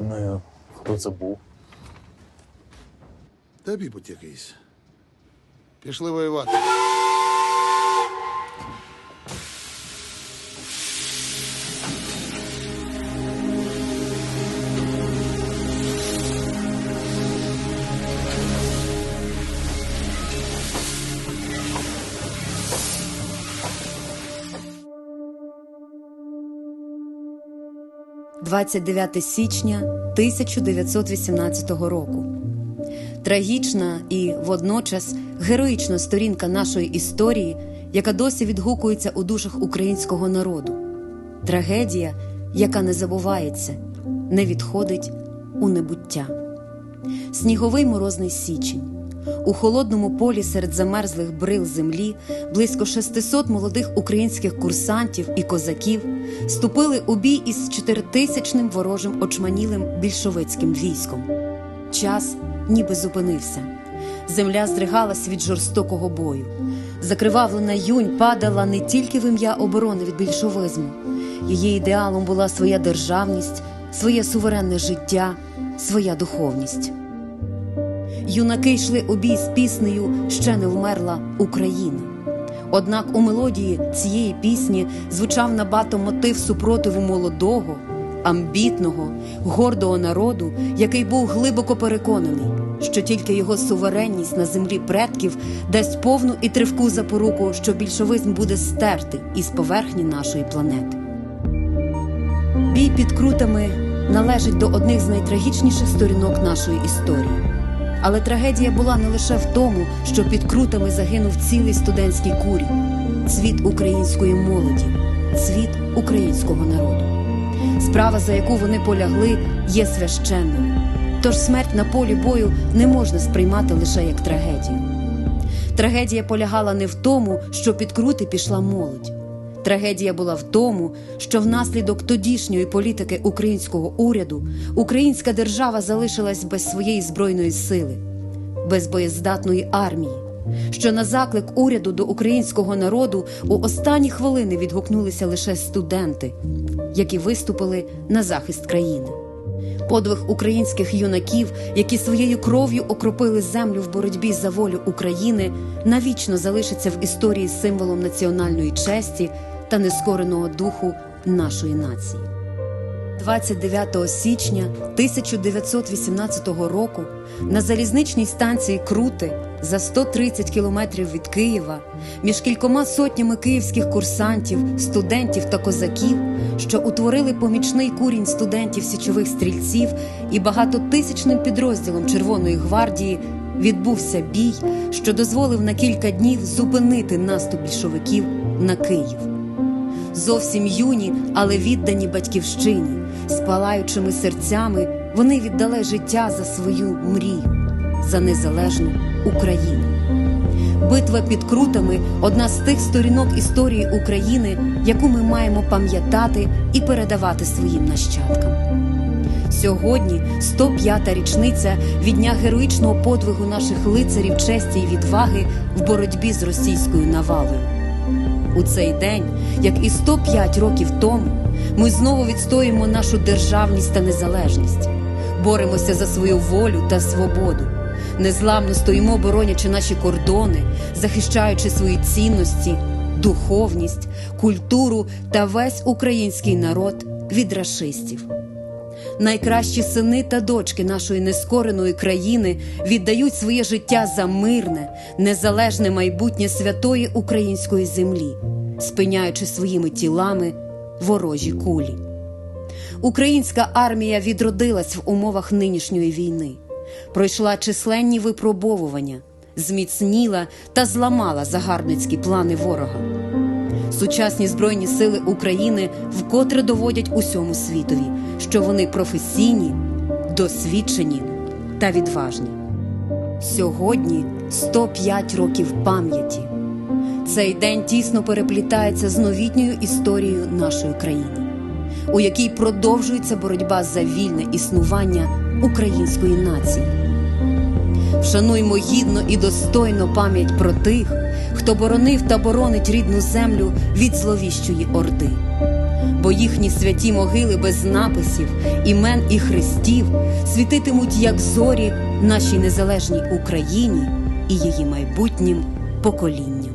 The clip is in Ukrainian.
Ну, хто це був? Та бібуть. Пішли воювати. – 29 січня 1918 року. Трагічна і водночас героїчна сторінка нашої історії, яка досі відгукується у душах українського народу. Трагедія, яка не забувається, не відходить у небуття. Сніговий морозний січень. У холодному полі серед замерзлих брил землі близько 600 молодих українських курсантів і козаків вступили у бій із чотиритисячним ворожим очманілим більшовицьким військом. Час ніби зупинився. Земля здригалась від жорстокого бою. Закривавлена юнь падала не тільки в ім'я оборони від більшовизму. Її ідеалом була своя державність, своє суверенне життя, своя духовність. Юнаки йшли у бій з піснею Ще не вмерла Україна. Однак у мелодії цієї пісні звучав набато мотив супротиву молодого, амбітного, гордого народу, який був глибоко переконаний, що тільки його суверенність на землі предків дасть повну і тривку запоруку, що більшовизм буде стертий із поверхні нашої планети. Бій під крутами належить до одних з найтрагічніших сторінок нашої історії. Але трагедія була не лише в тому, що під крутами загинув цілий студентський курінь, цвіт української молоді, цвіт українського народу. Справа, за яку вони полягли, є священною. Тож смерть на полі бою не можна сприймати лише як трагедію. Трагедія полягала не в тому, що під крути пішла молодь. Трагедія була в тому, що внаслідок тодішньої політики українського уряду українська держава залишилась без своєї збройної сили, без боєздатної армії, що на заклик уряду до українського народу у останні хвилини відгукнулися лише студенти, які виступили на захист країни. Подвиг українських юнаків, які своєю кров'ю окропили землю в боротьбі за волю України, навічно залишиться в історії символом національної честі та нескореного духу нашої нації. 29 січня 1918 року на залізничній станції Крути за 130 кілометрів від Києва між кількома сотнями київських курсантів, студентів та козаків, що утворили помічний курінь студентів січових стрільців і багатотисячним підрозділом Червоної гвардії, відбувся бій, що дозволив на кілька днів зупинити наступ більшовиків на Київ зовсім юні, але віддані батьківщині, з палаючими серцями вони віддали життя за свою мрію, за незалежну Україну. Битва під крутами одна з тих сторінок історії України, яку ми маємо пам'ятати і передавати своїм нащадкам. Сьогодні 105-та річниця від дня героїчного подвигу наших лицарів честі й відваги в боротьбі з російською навалою. У цей день, як і 105 років тому, ми знову відстоїмо нашу державність та незалежність, боремося за свою волю та свободу, незламно стоїмо, боронячи наші кордони, захищаючи свої цінності, духовність, культуру та весь український народ від рашистів. Найкращі сини та дочки нашої нескореної країни віддають своє життя за мирне, незалежне майбутнє святої української землі, спиняючи своїми тілами ворожі кулі. Українська армія відродилась в умовах нинішньої війни, пройшла численні випробовування, зміцніла та зламала загарбницькі плани ворога. Сучасні збройні сили України вкотре доводять усьому світові, що вони професійні, досвідчені та відважні. Сьогодні 105 років пам'яті. Цей день тісно переплітається з новітньою історією нашої країни, у якій продовжується боротьба за вільне існування української нації. Вшануймо гідно і достойно пам'ять про тих, хто боронив та боронить рідну землю від зловіщої орди. бо їхні святі могили без написів, імен і хрестів світитимуть, як зорі, нашій незалежній Україні і її майбутнім поколінням.